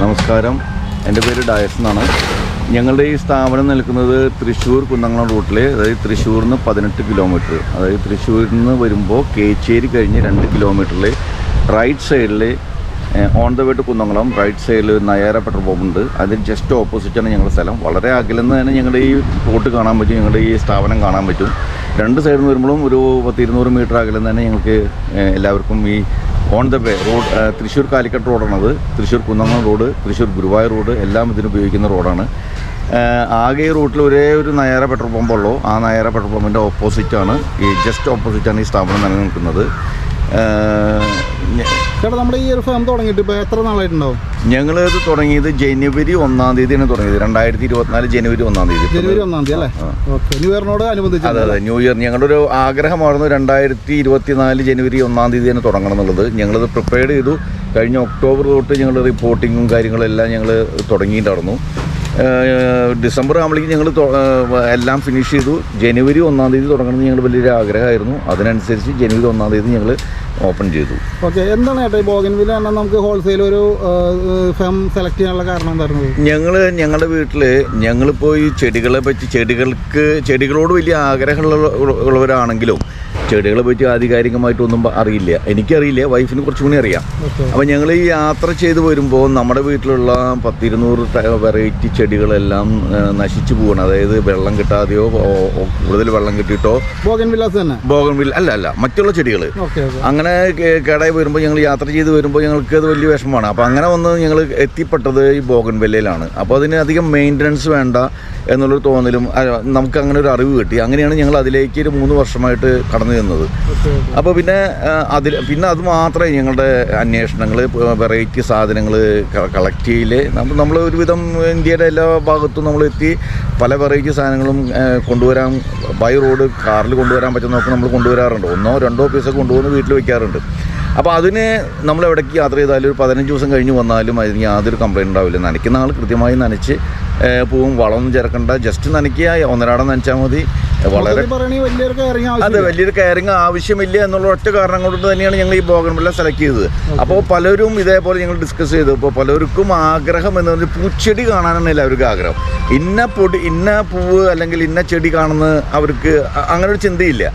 നമസ്കാരം. എന്റെ പേര് ഡയസ് എന്നാണ്. ഞങ്ങളുടെ ഈ സ്ഥാപനം നിൽക്കുന്നത് തൃശ്ശൂർ കുന്നംകുളം റൂട്ടിൽ അതായത് തൃശ്ശൂരിൽ നിന്ന് പതിനെട്ട് കിലോമീറ്റർ. അതായത് തൃശ്ശൂരിൽ നിന്ന് വരുമ്പോൾ കേച്ചേരി കഴിഞ്ഞ് രണ്ട് കിലോമീറ്ററിൽ റൈറ്റ് സൈഡിൽ on the way to Kunnamkulam right സൈഡിൽ നയാര പെട്രോൾ പമ്പ് ഉണ്ട് അതിന് ജസ്റ്റ് ഓപ്പോസിറ്റാണ് ഞങ്ങളുടെ സ്ഥലം. വളരെ അകലെന്ന് തന്നെ ഞങ്ങളുടെ ഈ റോട്ട് കാണാൻ പറ്റും ഞങ്ങളുടെ ഈ സ്ഥാപനം കാണാൻ പറ്റും. രണ്ട് സൈഡിൽ നിന്ന് വരുമ്പോഴും ഒരു പത്തിരുന്നൂറ് മീറ്റർ അകലെന്ന് തന്നെ ഞങ്ങൾക്ക് എല്ലാവർക്കും ഈ on the way road Thrissur Calicut റോഡാണത്. Thrissur കുന്നമ്മ റോഡ് തൃശ്ശൂർ ഗുരുവായൂർ റോഡ് എല്ലാം ഇതിന് ഉപയോഗിക്കുന്ന റോഡാണ്. ഏഹ്, ആകെ ഈ റൂട്ടിൽ ഒരേ ഒരു നയാര പെട്രോൾ പമ്പുള്ളൂ ആ നയാര പെട്രോൾ പമ്പിന്റെ ഓപ്പോസിറ്റാണ് ഈ ജസ്റ്റ് ഓപ്പോസിറ്റാണ് ഈ സ്ഥാപനം നിലനിൽക്കുന്നത്. ഞ- ചേട്ടാ നമ്മുടെ ഈ ഒരു ഫാം തുടങ്ങിയിട്ട് ഇപ്പോൾ എത്ര നാളായിട്ടുണ്ടാവും? ഞങ്ങൾ ഇത് തുടങ്ങിയത് ജനുവരി ഒന്നാം തീയതിയാണ് തുടങ്ങിയത്. രണ്ടായിരത്തി ഇരുപത്തിനാല് ജനുവരി ഒന്നാം തീയതി. ജനുവരി ഒന്നാം തീയതി അല്ലേ. ഓക്കെ. ന്യൂ ഇയറിനോട് അനുബന്ധിച്ച് അതെ അതെ. ന്യൂ ഇയർ ഞങ്ങളുടെ ഒരു ആഗ്രഹമായിരുന്നു രണ്ടായിരത്തി ഇരുപത്തിനാല് ജനുവരി ഒന്നാം തീയതി തന്നെ തുടങ്ങണം എന്നുള്ളത്. ഞങ്ങളത് പ്രിപ്പയർ ചെയ്തു. കഴിഞ്ഞ ഒക്ടോബർ തൊട്ട് ഞങ്ങൾ റിപ്പോർട്ടിങ്ങും കാര്യങ്ങളെല്ലാം ഞങ്ങൾ തുടങ്ങിയിട്ടുണ്ടായിരുന്നു. ഡിസംബർ ആകുമ്പോഴേക്കും ഞങ്ങൾ എല്ലാം ഫിനിഷ് ചെയ്തു. ജനുവരി ഒന്നാം തീയതി തുടങ്ങണമെന്ന് ഞങ്ങൾ വലിയൊരു ആഗ്രഹമായിരുന്നു. അതിനനുസരിച്ച് ജനുവരി ഒന്നാം തീയതി ഞങ്ങൾ ഓപ്പൺ ചെയ്തു. ഓക്കെ എന്താണ് ഏട്ടാ ഈ ബോഗൻവില്ല പറഞ്ഞാൽ നമുക്ക് ഹോൾസെയിൽ ഒരു ഫാം സെലക്ട് ചെയ്യാനുള്ള കാരണം എന്തായിരുന്നു? ഞങ്ങൾ ഞങ്ങളുടെ വീട്ടിൽ ഞങ്ങളിപ്പോൾ ഈ ചെടികളെ പറ്റി ചെടികൾക്ക് ചെടികളോട് വലിയ ആഗ്രഹമുള്ള ഉള്ളവരാണെങ്കിലും ചെടികളെ പറ്റി ആധികാരികമായിട്ടൊന്നും അറിയില്ല. എനിക്കറിയില്ല. വൈഫിന് കുറച്ചുകൂടി അറിയാം. അപ്പം അപ്പോൾ ഞങ്ങൾ ഈ യാത്ര ചെയ്ത് വരുമ്പോൾ നമ്മുടെ വീട്ടിലുള്ള പത്തിരുന്നൂറ് വെറൈറ്റി ചെടികളെല്ലാം നശിച്ചു പോവാണ്. അതായത് വെള്ളം കിട്ടാതെയോ കൂടുതൽ വെള്ളം കിട്ടിയിട്ടോ ബോഗൻ വില്ലാസ് തന്നെ? ബോഗൺവിൽ അല്ല അല്ല. മറ്റുള്ള ചെടികൾ അങ്ങനെ കടയിൽ കേടായി വരുമ്പോൾ ഞങ്ങൾ യാത്ര ചെയ്ത് വരുമ്പോൾ ഞങ്ങൾക്ക് അത് വലിയ വിഷമമാണ്. അപ്പോൾ അങ്ങനെ വന്ന് ഞങ്ങൾ എത്തിപ്പെട്ടത് ഈ ബോഗൻ വില്ലയിലാണ്. അപ്പോൾ അതിന് അധികം മെയിന്റനൻസ് വേണ്ട എന്നുള്ളൊരു തോന്നലും നമുക്ക് അങ്ങനെ ഒരു അറിവ് കിട്ടി. അങ്ങനെയാണ് ഞങ്ങൾ അതിലേക്ക് ഒരു മൂന്ന് വർഷമായിട്ട് കടന്നു ഓക്കെ അപ്പോൾ പിന്നെ അതിൽ പിന്നെ അത് മാത്രമേ ഞങ്ങളുടെ അന്വേഷണങ്ങൾ വെറൈറ്റി സാധനങ്ങൾ കളക്ട് ചെയ്യൽ നമ്മൾ നമ്മൾ ഒരുവിധം ഇന്ത്യയുടെ എല്ലാ ഭാഗത്തും നമ്മൾ എത്തി പല വെറൈറ്റി സാധനങ്ങളും കൊണ്ടുവരാൻ ബൈ റോഡ് കാറിൽ കൊണ്ടുവരാൻ പറ്റുന്നതൊക്കെ നമ്മൾ കൊണ്ടുവരാറുണ്ട്. ഒന്നോ രണ്ടോ പീസൊക്കെ കൊണ്ടുവന്ന് വീട്ടിൽ വെക്കാറുണ്ട്. അപ്പോൾ അതിന് നമ്മൾ എവിടേക്ക് യാത്ര ചെയ്താലും ഒരു പതിനഞ്ച് ദിവസം കഴിഞ്ഞ് വന്നാലും അതിന് യാതൊരു കംപ്ലയിന്റ് ഉണ്ടാവില്ല. നനയ്ക്കുന്ന ആൾ കൃത്യമായി നനച്ച് പൂവും വളമൊന്നും ചേർക്കണ്ട. ജസ്റ്റ് നനയ്ക്കുക ഒന്നരാടം നനച്ചാൽ മതി. വളരെ അതെ വലിയൊരു കയറിങ് ആവശ്യമില്ല എന്നുള്ള ഒറ്റ കാരണം കൊണ്ട് തന്നെയാണ് ഞങ്ങൾ ഈ ബോഗൺവില്ല സെലക്ട് ചെയ്തത്. അപ്പോൾ പലരും ഇതേപോലെ ഞങ്ങൾ ഡിസ്കസ് ചെയ്തു. അപ്പോൾ പലർക്കും ആഗ്രഹം എന്ന് പറഞ്ഞാൽ പൂച്ചെടി കാണാനാണ് എല്ലാവർക്കും ആഗ്രഹം. ഇന്ന പൊടി ഇന്ന പൂവ് അല്ലെങ്കിൽ ഇന്ന ചെടി കാണുന്ന അവർക്ക് അങ്ങനെ ഒരു ചിന്തയില്ല.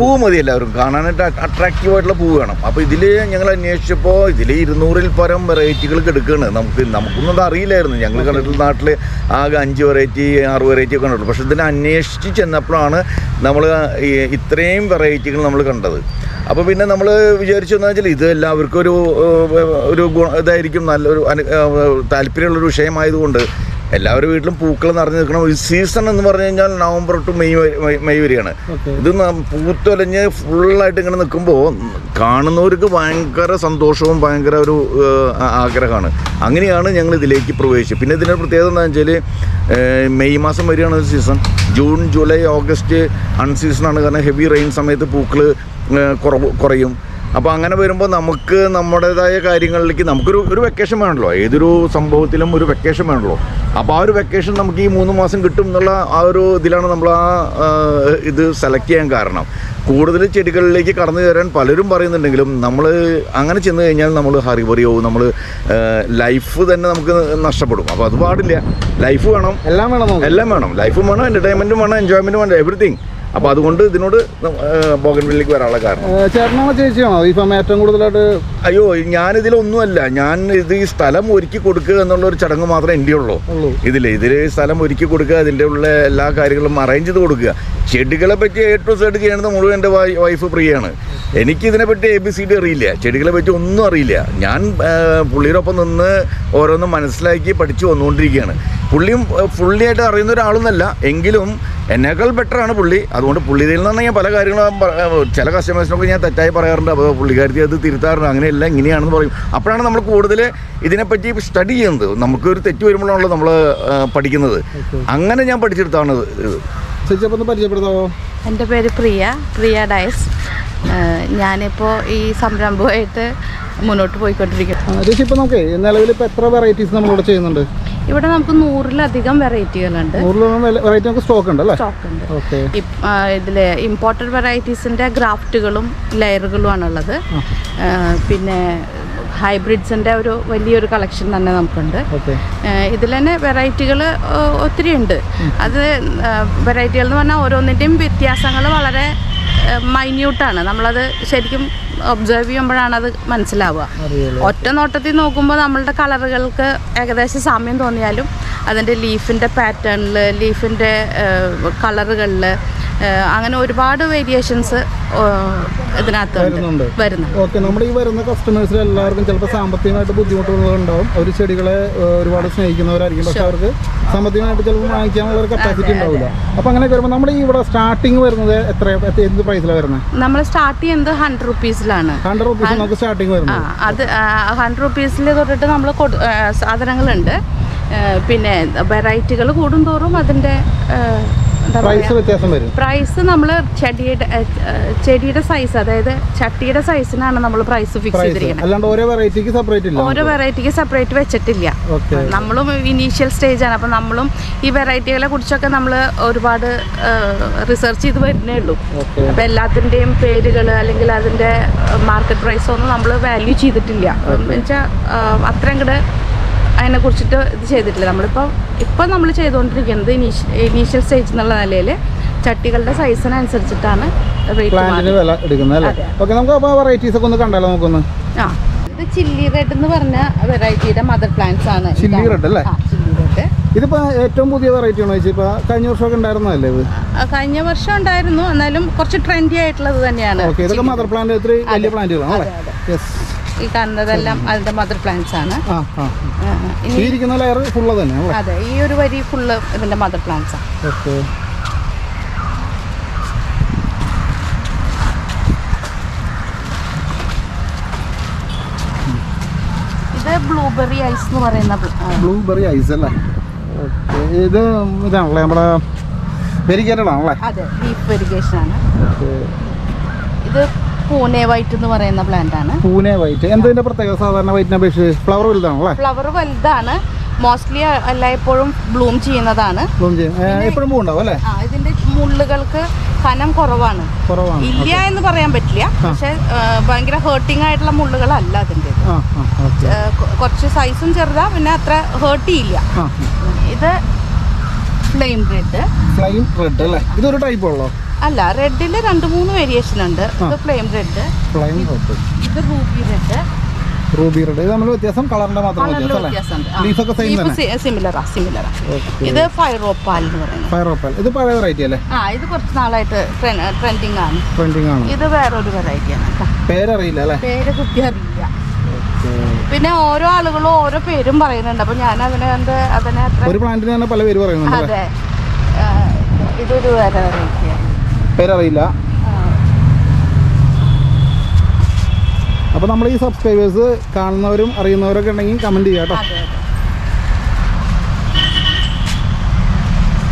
പൂ മതി എല്ലാവരും കാണാനായിട്ട് അട്രാക്റ്റീവ് ആയിട്ടുള്ള പൂ വേണം. അപ്പോൾ ഇതിൽ ഞങ്ങൾ അന്വേഷിച്ചപ്പോൾ ഇതിൽ ഇരുന്നൂറിൽ പരം വെറൈറ്റികൾ എടുക്കുകയാണ് നമുക്ക് നമുക്കൊന്നും അത് അറിയില്ലായിരുന്നു. ഞങ്ങൾ കണ്ടിട്ടുള്ള നാട്ടിൽ ആകെ അഞ്ച് വെറൈറ്റി ആറ് വെറൈറ്റി ഒക്കെ കണ്ടിട്ടുള്ളൂ പക്ഷേ ഇതിനെ അന്വേഷിച്ച് ചെന്നപ്പോഴാണ് നമ്മൾ ഇത്രയും വെറൈറ്റികൾ നമ്മൾ കണ്ടത്. അപ്പോൾ പിന്നെ നമ്മൾ വിചാരിച്ചു വെച്ചാൽ ഇത് എല്ലാവർക്കും ഒരു ഒരു ഗുണ ഇതായിരിക്കും നല്ലൊരു താല്പര്യമുള്ളൊരു വിഷയമായതുകൊണ്ട് എല്ലാവരുടെ വീട്ടിലും പൂക്കൾ നിറഞ്ഞു നിൽക്കണം ഒരു സീസൺ എന്ന് പറഞ്ഞു കഴിഞ്ഞാൽ നവംബർ ടു മെയ് മെയ്- വരെയാണ്. ഇത് പൂത്തൊലഞ്ഞ് ഫുള്ളായിട്ട് ഇങ്ങനെ നിൽക്കുമ്പോൾ കാണുന്നവർക്ക് ഭയങ്കര സന്തോഷവും ഭയങ്കര ഒരു ആഗ്രഹമാണ്. അങ്ങനെയാണ് ഞങ്ങൾ ഇതിലേക്ക് പ്രവേശിച്ചത്. പിന്നെ ഇതിന്റെ പ്രത്യേകത എന്താ വെച്ചാൽ മെയ് മാസം വരെയാണ് സീസൺ ജൂൺ ജൂലൈ ഓഗസ്റ്റ് അൺസീസണാണ് കാരണം ഹെവി റെയിൻ സമയത്ത് പൂക്കൾ കുറവ് കുറയും. അപ്പോൾ അങ്ങനെ വരുമ്പോൾ നമുക്ക് നമ്മുടേതായ കാര്യങ്ങളിലേക്ക് നമുക്കൊരു ഒരു വെക്കേഷൻ വേണമല്ലോ ഏതൊരു സംഭവത്തിലും ഒരു വെക്കേഷൻ വേണമല്ലോ അപ്പോൾ ആ ഒരു വെക്കേഷൻ നമുക്ക് ഈ മൂന്ന് മാസം കിട്ടും എന്നുള്ള ആ ഒരു ഇതിലാണ് നമ്മൾ ആ ഇത് സെലക്ട് ചെയ്യാൻ കാരണം. കൂടുതൽ ചെടികളിലേക്ക് കടന്നു കയറാൻ പലരും പറയുന്നുണ്ടെങ്കിലും നമ്മൾ അങ്ങനെ ചെന്ന് കഴിഞ്ഞാൽ നമ്മൾ ഹറിബറിയാവും നമ്മൾ ലൈഫ് തന്നെ നമുക്ക് നഷ്ടപ്പെടും. അപ്പോൾ അത് പാടില്ല. ലൈഫ് വേണം. എല്ലാം വേണം എല്ലാം വേണം. ലൈഫും വേണം എന്റർടൈൻമെന്റും വേണം എൻജോയ്മെന്റും വേണം എവറിത്തിങ് അപ്പോൾ അതുകൊണ്ട് ഇതിനോട് ബോഗൻവില്ലേക്ക് വരാനുള്ള കാരണം. ചേട്ടനാണോ ചേച്ചിയാണോ? ഈ സമയം ഏറ്റവും കൂടുതലായിട്ട് അയ്യോ ഞാൻ ഞാനിതിലൊന്നുമല്ല. ഞാൻ ഇത് ഈ സ്ഥലം ഒരുക്കി കൊടുക്കുക എന്നുള്ള ഒരു ചടങ്ങ് മാത്രമേ എന്റെ ഉള്ളൂ. ഇതിൽ ഇതിൽ ഇതിൽ സ്ഥലം ഒരുക്കി കൊടുക്കുക അതിന്റെ ഉള്ള എല്ലാ കാര്യങ്ങളും അറേഞ്ച് ചെയ്ത് കൊടുക്കുക. ചെടികളെ പറ്റി എ ടു സൈഡ് ചെയ്യണത് മുഴുവൻ എന്റെ വൈഫ് പ്രിയാണ് പറ്റി എ ബി സി ഡി അറിയില്ല. ചെടികളെ പറ്റി ഒന്നും അറിയില്ല. ഞാൻ പുള്ളിയോടൊപ്പം നിന്ന് ഓരോന്നും മനസ്സിലാക്കി പഠിച്ചു വന്നുകൊണ്ടിരിക്കുകയാണ്. പുള്ളിയും ഫുള്ളി ആയിട്ട് അറിയുന്ന ഒരാളൊന്നല്ല. എങ്കിലും എന്നേക്കാൾ ആണ് പുള്ളി. അതുകൊണ്ട് പുള്ളിയിൽ നിന്ന് ഞാൻ പല കാര്യങ്ങളും ചില കസ്റ്റമേഴ്സിനൊക്കെ ഞാൻ തെറ്റായി പറയാറുണ്ട്. അപ്പോൾ പുള്ളിക്കാരത്തി അത് തിരുത്താറുണ്ട്. അങ്ങനെയല്ല ഇങ്ങനെയാണെന്ന് പറയും. അപ്പോഴാണ് നമ്മൾ കൂടുതൽ ഇതിനെപ്പറ്റി സ്റ്റഡി ചെയ്യുന്നത്. നമുക്കൊരു തെറ്റ് വരുമ്പോഴാണല്ലോ നമ്മൾ പഠിക്കുന്നത്. അങ്ങനെ ഞാൻ പഠിച്ചെടുത്താണ് ഇത്. പരിചയപ്പെടുത്താവോ? എന്റെ പേര് പ്രിയ. പ്രിയ ഡയസ്. ഞാനിപ്പോൾ ഈ സംരംഭമായിട്ട് മുന്നോട്ട് പോയിക്കൊണ്ടിരിക്കുന്നു. ആ, ചേച്ചി ഇപ്പം നമുക്ക് നിലവിൽ ഇപ്പോൾ എത്ര വെറൈറ്റീസ് നമ്മളിവിടെ ചെയ്യുന്നുണ്ട്? ഇവിടെ നമുക്ക് നൂറിലധികം വെറൈറ്റികളുണ്ട് വെറൈറ്റി സ്റ്റോക്ക് ഉണ്ട് സ്റ്റോക്ക് ഉണ്ട്. ഇതിലെ ഇമ്പോർട്ടഡ് വെറൈറ്റീസിന്റെ ഗ്രാഫ്റ്റുകളും ലെയറുകളുമാണ് ഉള്ളത്. പിന്നെ ഹൈബ്രിഡ്സിന്റെ ഒരു വലിയൊരു കളക്ഷൻ തന്നെ നമുക്കുണ്ട്. ഓക്കെ ഇതിൽ തന്നെ വെറൈറ്റികൾ ഒത്തിരി ഉണ്ട്. അത് വെറൈറ്റികൾ എന്ന് പറഞ്ഞാൽ ഓരോന്നിന്റെയും വ്യത്യാസങ്ങൾ വളരെ മൈന്യൂട്ടാണ് നമ്മളത് ശരിക്കും ഒബ്സർവ് ചെയ്യുമ്പോഴാണ് അത് മനസ്സിലാവുക. ഒറ്റ നോട്ടത്തിൽ നോക്കുമ്പോൾ നമ്മളുടെ കളറുകൾക്ക് ഏകദേശം സമയം തോന്നിയാലും അതിന്റെ ലീഫിന്റെ പാറ്റേണിൽ ലീഫിന്റെ കളറുകളിൽ അങ്ങനെ ഒരുപാട് വേരിയേഷൻസ് ഇതിനകത്ത് വരുന്നുണ്ട്. ഓക്കെ നമ്മുടെ ഈ വരുന്ന കസ്റ്റമേഴ്സിൽ എല്ലാവർക്കും ചിലപ്പോൾ സാമ്പത്തികമായിട്ട് ബുദ്ധിമുട്ടുകളുണ്ടാവും. അവർ ചെടികളെ ഒരുപാട് സ്നേഹിക്കുന്നവരായിരിക്കും. പക്ഷെ അവർക്ക് സാമ്പത്തികമായിട്ട് ചിലപ്പോൾ വാങ്ങിക്കാനുള്ള ഒരു കപ്പാസിറ്റി ഉണ്ടാവില്ല. അപ്പോൾ അങ്ങനെ വരുമ്പോൾ നമ്മുടെ ഇവിടെ സ്റ്റാർട്ടിങ് വരുന്നത് എത്ര എന്ത് പ്രൈസിലാണ് വരുന്നത് നമ്മൾ സ്റ്റാർട്ട് ചെയ്യുന്നത് ഹൺഡ്രഡ് റുപ്പീസിലാണ് ഹൺഡ്രഡ് റുപ്പീസ് നമുക്ക് സ്റ്റാർട്ടിങ് ആ വരുന്നത് അത് ഹൺഡ്രഡ് റുപ്പീസിൽ തൊട്ടിട്ട് നമ്മൾ സാധനങ്ങളുണ്ട്. പിന്നെ വെറൈറ്റികൾ കൂടുന്തോറും അതിന്റെ പ്രൈസ് നമ്മൾ ചെടിയുടെ ചെടിയുടെ സൈസ് അതായത് ചട്ടിയുടെ സൈസിനാണ് നമ്മൾ പ്രൈസ് ഫിക്സ് ചെയ്തിരിക്കുന്നത് ഓരോ വെറൈറ്റിക്ക് സെപ്പറേറ്റ് വെച്ചിട്ടില്ല. നമ്മളും ഇനീഷ്യൽ സ്റ്റേജ് ആണ്. അപ്പം നമ്മളും ഈ വെറൈറ്റികളെ കുറിച്ചൊക്കെ നമ്മൾ ഒരുപാട് റിസർച്ച് ചെയ്ത് വരുന്നേ ഉള്ളൂ. അപ്പൊ എല്ലാത്തിന്റെയും പേരുകൾ അല്ലെങ്കിൽ അതിന്റെ മാർക്കറ്റ് പ്രൈസ് ഒന്നും നമ്മൾ വാല്യൂ ചെയ്തിട്ടില്ല. എന്ന് വെച്ചാൽ അത്രയും കൂടെ അതിനെ കുറിച്ചിട്ട് ഇത് ചെയ്തിട്ടില്ല. നമ്മളിപ്പോൾ ഇപ്പം നമ്മൾ ചെയ്തുകൊണ്ടിരിക്കുന്നത് ഇനീഷ്യൽ സ്റ്റേജ് എന്നുള്ള നിലയിൽ ചട്ടികളുടെ സൈസിനനുസരിച്ചിട്ടാണ് പ്ലാന്റിന് വില എടുക്കുന്നത് അല്ലേ? ഓക്കെ നമുക്ക് അപ്പോൾ വെറൈറ്റീസ് ഒക്കെ ഒന്ന് കണ്ടാലോ നമുക്കൊന്ന്? ആ. ഇത് ചില്ലി റെഡ് എന്ന് പറഞ്ഞ വെറൈറ്റിയുടെ മദർ പ്ലാന്റ്സ് ആണ്. ചില്ലി. റെഡ് അല്ലേ? ഇതിപ്പോ ഏറ്റവും പുതിയ വെറൈറ്റി ആണോ ചോദിച്ചാൽ ഇപ്പോൾ കഴിഞ്ഞ വർഷമൊക്കെ ഉണ്ടായിരുന്നല്ലേ ഇത്? കഴിഞ്ഞ വർഷം ഉണ്ടായിരുന്നു. എന്നാലും കുറച്ച് ട്രെൻഡി ആയിട്ടുള്ളത് തന്നെയാണ് ഇതൊക്കെ മദർ പ്ലാന്റ് ഇത്തിരി വലിയ പ്ലാന്റുകളാണ് അല്ലേ? യെസ് ഈ കാണുന്നതെല്ലാം അതിന്റെ മദർ പ്ലാന്റ്സ് ആണ്. ഇരിക്കുന്ന ലെയർ ഫുൾ അതെ ഈ ഒരു വരി ഫുള്ള് ഇതിന്റെ മദർ പ്ലാന്റ്സ് ആണ്. ഇത് ബ്ലൂബെറി ഐസ് എന്ന് പറയുന്ന ബ്ലൂബെറി ഐസ് അല്ലേ? ഇത് ഇതാണല്ലേ നമ്മുടെ വെരിക്കേറ്റഡ് ആണല്ലേ? അതെ ലീഫ് വെരിഗേഷൻ ആണ്. ഇത് പൂനെ വൈറ്റ് എന്ന് പറയുന്ന പ്ലാന്റ് ആണ്. പൂനെ വൈറ്റ് എന്തതിന്റെ പ്രത്യേകത? സാധാരണ വൈറ്റിനെ അപേക്ഷിച്ച് ഫ്ലവർ വലുതാണല്ലേ? ഫ്ലവർ വലുതാണ്. മോസ്റ്റ്ലി എല്ലായ്പ്പോഴും ബ്ലൂം ചെയ്യുന്നതാണ്. ബ്ലൂം ചെയ്യും. എപ്പോഴും പൂണ്ടാവും അല്ലേ? ഇതിന്റെ മുള്ളുകൾക്ക് കനം കുറവാണ്. കുറവാണ്. ഇല്ല എന്ന് പറയാൻ പറ്റില്ല. പക്ഷെ ഭയങ്കര ഹേർട്ടിംഗ് ആയിട്ടുള്ള മുള്ളുകളല്ല അതിന്റെ കുറച്ച് സൈസും ചെറുതാ പിന്നെ അത്ര ഹേർട്ടിയില്ല ഇത് ഫ്ലെയിം റെഡ് ഫ്ലെയിം റെഡ് അല്ലേ? ഇതൊരു ടൈപ്പ് ഉള്ളോ അല്ല റെഡിൽ രണ്ട് മൂന്ന് വേരിയേഷൻ ഉണ്ട്. ഇത് ഫ്ലെയിം റെഡ് ഫ്ലെയിം റെഡ് ഇത് റൂബി റെഡ് റൂബി റെഡ് ഇത് നമ്മൾ വ്യത്യാസം കളറിന്റെ മാത്രം സിമിലറാ സിമിലറാ ഇത് ഫൈറോപ്പാൽ എന്ന് പറയുന്നത്. ഫയറോപ്പൽ ഇത് പഴയ വെറൈറ്റി അല്ലേ? ആ ഇത് കുറച്ച് നാളായിട്ട് ട്രെൻഡിങ് ആണ്. ട്രെൻഡിങ് ആണ്. ഇത് വേറൊരു വെറൈറ്റിയാണ് പേരറിയില്ല അല്ലേ? പേര് കുട്ടി അറിയില്ല. പിന്നെ ഓരോ ആളുകളും ഓരോ പേരും പറയുന്നുണ്ട്. അപ്പൊ ഞാൻ അതിനെ കണ്ട് അതിനെ ഒരു പ്ലാന്റിന് തന്നെ പല പേര് പറയുന്നുണ്ട് അതെ. ഇതൊരു പേരറിയില്ല. അപ്പോൾ നമ്മൾ ഈ സബ്സ്ക്രൈബേഴ്സ് കാണുന്നവരും അറിയുന്നവരൊക്കെ ഉണ്ടെങ്കിൽ കമന്റ് ചെയ്യാം കേട്ടോ അതെ അതെ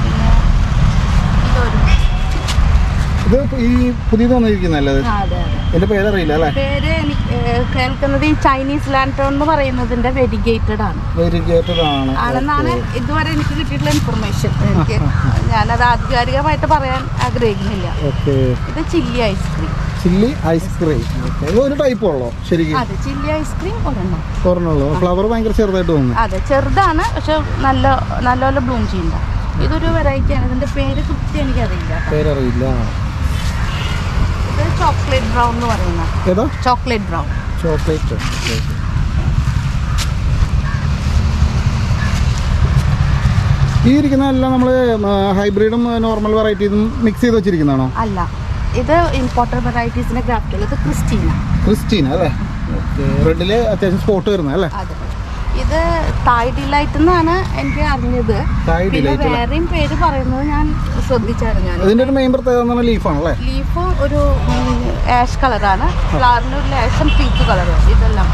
പിന്നെ ഇതൊരു ഇത് ഈ പുതിയത് വന്നിരിക്കുന്നല്ലേ എന്റെ പേരറിയില്ല അല്ലേ? പേര് എനിക്ക് കേൾക്കുന്നത് ഈ ചൈനീസ് ലാൻഡോൺ എന്ന് പറയുന്നതിന്റെ വെരിഗേറ്റഡ് ആണ്. വെരിഗേറ്റഡ് ആണ്. ആണെന്നാണ് ഇതുവരെ എനിക്ക് കിട്ടിയിട്ടുള്ള ഇൻഫർമേഷൻ എനിക്ക് ഞാനത് ആധികാരികമായിട്ട് പറയാൻ ആഗ്രഹിക്കുന്നില്ല. ഇത് chilli ice cream chilli ice cream ഒരു ടൈപ്പ് ഉള്ളോ ശരിക്കും? അതെ ചില്ലി ഐസ്ക്രീം ഒരെണ്ണം. പറഞ്ഞുള്ളൂ ഫ്ലവർ ഭയങ്കര ചെറുതായിട്ട് തോന്നുന്നു. അതെ ചെറുതാണ് പക്ഷെ നല്ല നല്ലപോലെ ബ്ലൂം ചെയ്യണ്ട ഇതൊരു വെറൈറ്റിയാണ് ഇതിന്റെ പേര് കൃത്യം എനിക്കറിയില്ല പേരറിയില്ല. ചോക്ലേറ്റ് ബ്രൗൺ എന്ന് പറയുന്ന ഏതാ? Chocolate brown. ചോക്ലേറ്റ്. ഈ ഇരിക്കുന്ന എല്ലാം നമ്മൾ ഹൈബ്രിഡും നോർമൽ വെറൈറ്റീസും മിക്സ് ചെയ്ത് വെച്ചിരിക്കുന്നതാണോ? അല്ല ഇത് ഇമ്പോർട്ടന്റ് വെറൈറ്റീസിന്റെ ഗ്രാഫ്റ്റുകൾ ഇത് ക്രിസ്റ്റീന. ക്രിസ്റ്റീന അല്ലേ? റെഡിൽ അത്യാവശ്യം സ്പോട്ട് വരുന്നത് അല്ലേ? ഇത് തായ് ഡിലൈറ്റ് എന്നാണ് എനിക്ക് അറിഞ്ഞത്. പിന്നെ വേറെയും പേര് പറയുന്നത് ഞാൻ ശ്രദ്ധിച്ചറിഞ്ഞു ഞാൻ. ഇതിന്റെ ഒരു മെയിൻ പ്രത്യേകത ലീഫാണല്ലേ? ലീഫ് ഒരു ആഷ് കളറാണ് ഫ്ലവറിന് ഒരു ലേശം പീച്ച് കളറ് ഇതെല്ലാം.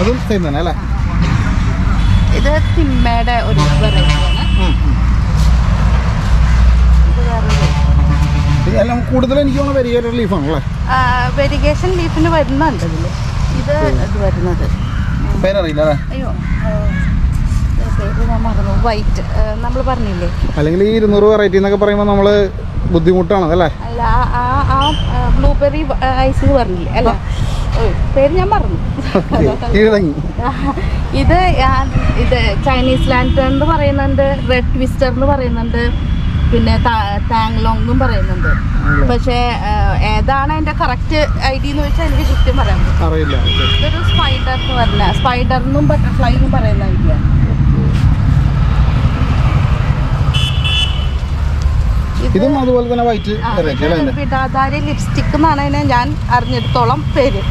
അതും സെയിം തന്നെ അല്ലേ? ഇത് തിമ്മയുടെ ഒരു വെറൈറ്റിയാണ്. ഇത് വേറൊരു ഇതെല്ലാം കൂടുതൽ എനിക്ക് തോന്നുന്നു വെരിയേറ്റഡ് ലീഫാണല്ലേ വെരിഗേഷൻ ലീഫിന് വരുന്നുണ്ട് ഇതിൽ ഇത് ഇത് വരുന്നത്. പേരറിയില്ല അയ്യോ ഞാൻ മറന്നു. വൈറ്റ് നമ്മൾ പറഞ്ഞില്ലേ? അല്ലെങ്കിൽ ഈ ഇരുന്നൂറ് വെറൈറ്റി എന്നൊക്കെ പറയുമ്പോൾ നമ്മൾ ബുദ്ധിമുട്ടാണ് അല്ലേ അല്ല ആ- ആ ആ ബ്ലൂബെറി ഐസ് പറഞ്ഞില്ലേ? അല്ല പേര് ഞാൻ മറന്നു. ഇത് ഇത് ചൈനീസ് ലാൻഡ് എന്ന് പറയുന്നുണ്ട് റെഡ് ട്വിസ്റ്റർ എന്ന് പറയുന്നുണ്ട് പിന്നെ താങ്ലോങ് എന്നും പറയുന്നുണ്ട്. പക്ഷേ ഏതാണ് അതിന്റെ കറക്റ്റ് ഐഡിയ എന്ന് വെച്ചാൽ എനിക്ക് കൃത്യം പറയാൻ അറിയില്ല. ഇതൊരു സ്പൈഡർ എന്ന് പറഞ്ഞ സ്പൈഡർ എന്നും ബട്ടർഫ്ലൈ എന്നും പറയുന്ന ഐഡിയ. ഇതും അതുപോലെ തന്നെ വൈറ്റ് വിടാധാരി ലിപ്സ്റ്റിക് എന്നാണ് അതിനെ ഞാൻ അറിഞ്ഞെടുത്തോളം പേര്.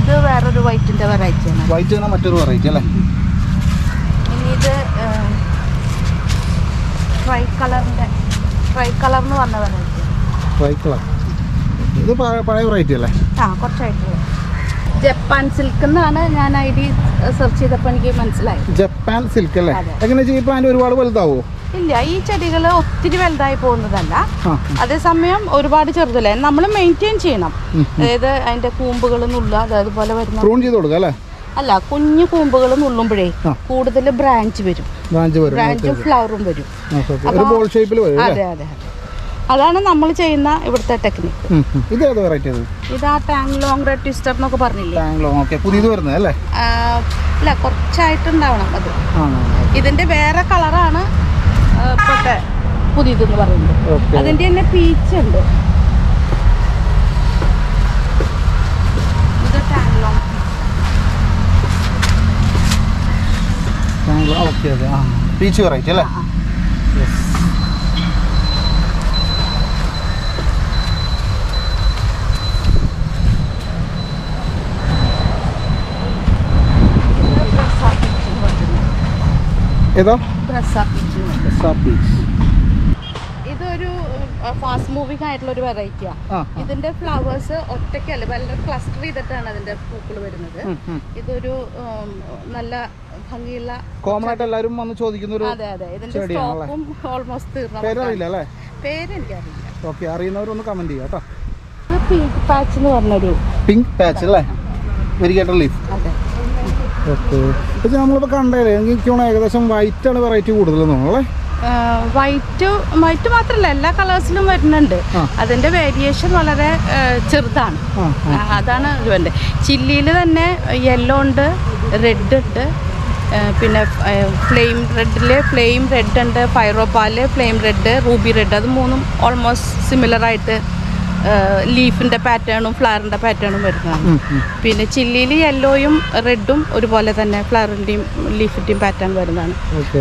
ഇത് വേറൊരു വൈറ്റിന്റെ വെറൈറ്റിയാണ് വൈറ്റ് മറ്റൊരു വെറൈറ്റി അല്ലേ ഇനി ഇത് ട്രൈ കളറിന്റെ ട്രൈ കളർ എന്ന് പറഞ്ഞ വെറൈറ്റി വൈറ്റ് കളർ ഇത് പഴയ- വെറൈറ്റി അല്ലേ? ആ കുറച്ചായിട്ട്. ജപ്പാൻ സിൽക്ക് എന്നാണ് ഞാൻ ഐ ഡി സെർച്ച് ചെയ്തപ്പോൾ എനിക്ക് മനസ്സിലായി. ജപ്പാൻ സിൽക്ക് അല്ലേ. എങ്ങനെ ഈ പ്ലാന്റ് ഒരുപാട് വലുതാവോ? ഇല്ല ഈ ചെടികൾ ഒത്തിരി വലുതായി പോകുന്നതല്ല. അതേസമയം ഒരുപാട് ചെറുതല്ലേ? നമ്മൾ മെയിന്റെയിൻ ചെയ്യണം. അതായത് അതിന്റെ കൂമ്പുകൾ നുള്ള അതായത് പോലെ വരുന്ന പ്രൂൺ ചെയ്ത് കൊടുക്കുക അല്ലേ? അല്ല കുഞ്ഞു കൂമ്പുകൾ നുള്ളുമ്പോഴേ. കൂടുതൽ ബ്രാഞ്ച് വരും. ബ്രാഞ്ച് വരും ബ്രാഞ്ചും ഫ്ലവറും വരും. ബോൾ ഷേപ്പിൽ വരും അല്ലേ? അതെ അതെ അതെ. അതാണ് നമ്മൾ ചെയ്യുന്ന ഇവിടുത്തെ ടെക്നിക്ക്. ഇത് ഏത് വെറൈറ്റി ഇത് ആ ടാങ് ലോങ് റെഡ് ട്വിസ്റ്റർ എന്നൊക്കെ പറഞ്ഞില്ലേ? ബാംഗ്ലോ ഓക്കേ പുതിയത് വരുന്നത് അല്ലേ? ആ, ഇല്ല കുറച്ചായിട്ടുണ്ടാവണം അത്. ഇതിന്റെ വേറെ കളറാണ് ഇപ്പോഴത്തെ പുതിയതെന്ന് പറയുന്നത്. അതിന്റെ തന്നെ പീച്ച് ഉണ്ട് ഇത് ടാങ് ലോങ് ബാംഗ്ലോ ഓക്കെ ഓക്കെ. ആ. പീച്ച് വെറൈറ്റി അല്ലേ? യെസ് ഏതാ? പീച്ച് ഇതൊരു ഫാസ്റ്റ് മൂവിങ് ആയിട്ടുള്ള ഒരു വെറൈറ്റിയാണ് ഇതിന്റെ ഫ്ലവേഴ്സ് ഒറ്റയ്ക്കല്ല വളരെ ക്ലസ്റ്റർ ചെയ്തിട്ടാണ് അതിന്റെ പൂക്കൾ വരുന്നത്. ഇതൊരു നല്ല ഭംഗിയുള്ള കോമൺ ആയിട്ട് എല്ലാവരും വന്ന് ചോദിക്കുന്ന ഒരു അതെ അതെ. ഇതിന്റെ? സ്റ്റോക്കും ഓൾമോസ്റ്റ് പേരറിയില്ല അല്ലേ പേര് എനിക്കറിയില്ല ഓക്കെ അറിയുന്നവരൊന്ന് കമന്റ് ചെയ്യാം കേട്ടോ പിങ്ക് പാച്ച് എന്ന് പറഞ്ഞൊരു പിങ്ക് പാച്ച് അല്ലേ? വെരിഗേറ്റർ ലീഫ് അതെ. ഓക്കെ പക്ഷേ നമ്മളിപ്പോൾ കണ്ടേ എനിക്ക് ഏകദേശം വൈറ്റ് ആണ് വെറൈറ്റി കൂടുതൽ തോന്നുന്നു അല്ലേ? വൈറ്റ് വൈറ്റ് മാത്രമല്ല എല്ലാ കളേഴ്സിലും വരുന്നുണ്ട്. അതിന്റെ വേരിയേഷൻ വളരെ ചെറുതാണ്. അതാണ് ഇവന്റെ ചില്ലിയിൽ തന്നെ യെല്ലോ ഉണ്ട് റെഡ് ഉണ്ട്. പിന്നെ ഫ്ലെയിം റെഡിൽ ഫ്ലെയിം റെഡ് ഉണ്ട് fire opal flame red ruby red അത് മൂന്നും ഓൾമോസ്റ്റ് സിമിലർ ആയിട്ട് ലീഫിന്റെ പാറ്റേണും ഫ്ലവറിന്റെ പാറ്റേണും വരുന്നതാണ്. പിന്നെ ചില്ലിയിൽ യെല്ലോയും റെഡും ഒരുപോലെ തന്നെ ഫ്ലവറിന്റെയും ലീഫിന്റെയും പാറ്റേൺ വരുന്നതാണ്.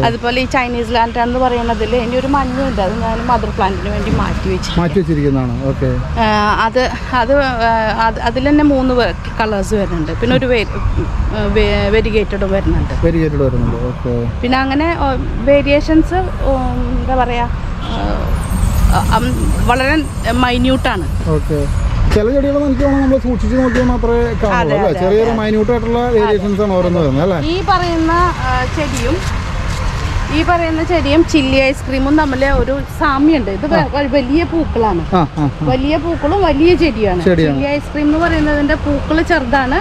അതുപോലെ ഈ ചൈനീസ് ലാൻഡ് എന്ന് പറയുന്നതിൽ ഇനി ഒരു മഞ്ഞുണ്ട്. അത് ഞാൻ മദർ പ്ലാന്റിന് വേണ്ടി മാറ്റി വെച്ചു മാറ്റി വെച്ചിരിക്കുന്നതാണ്. ഓക്കെ അത് അത് അത് അതിൽ തന്നെ മൂന്ന് കളേഴ്സ് വരുന്നുണ്ട്. പിന്നെ ഒരു വെരിഗേറ്റഡും വരുന്നുണ്ട്. വെരിഗേറ്റഡ് വരുന്നുണ്ട്. ഓക്കെ പിന്നെ അങ്ങനെ വേരിയേഷൻസ് എന്താ പറയുക വളരെ മൈന്യൂട്ടാണ്. ഓക്കെ. ചില ചെടികൾ നമ്മൾ സൂക്ഷിച്ച് നോക്കിയാൽ മാത്രമേ കാണുള്ളൂ അല്ലേ? ചെറിയൊരു മൈന്യൂട്ട് ആയിട്ടുള്ള വേരിയേഷൻസ് ആണ് ഓരോന്ന് അല്ലേ? ഈ പറയുന്ന ചെടിയും ഈ പറയുന്ന ചെടിയും ചില്ലി ഐസ്ക്രീമും തമ്മിൽ ഒരു സാമ്യമുണ്ട്. ഇത് വലിയ പൂക്കളാണ്. വലിയ പൂക്കളും വലിയ ചെടിയാണ്. ചെടിയാണ്. ചില്ലി ഐസ്ക്രീം എന്ന് പറയുന്നതിന്റെ പൂക്കൾ ചെറുതാണ്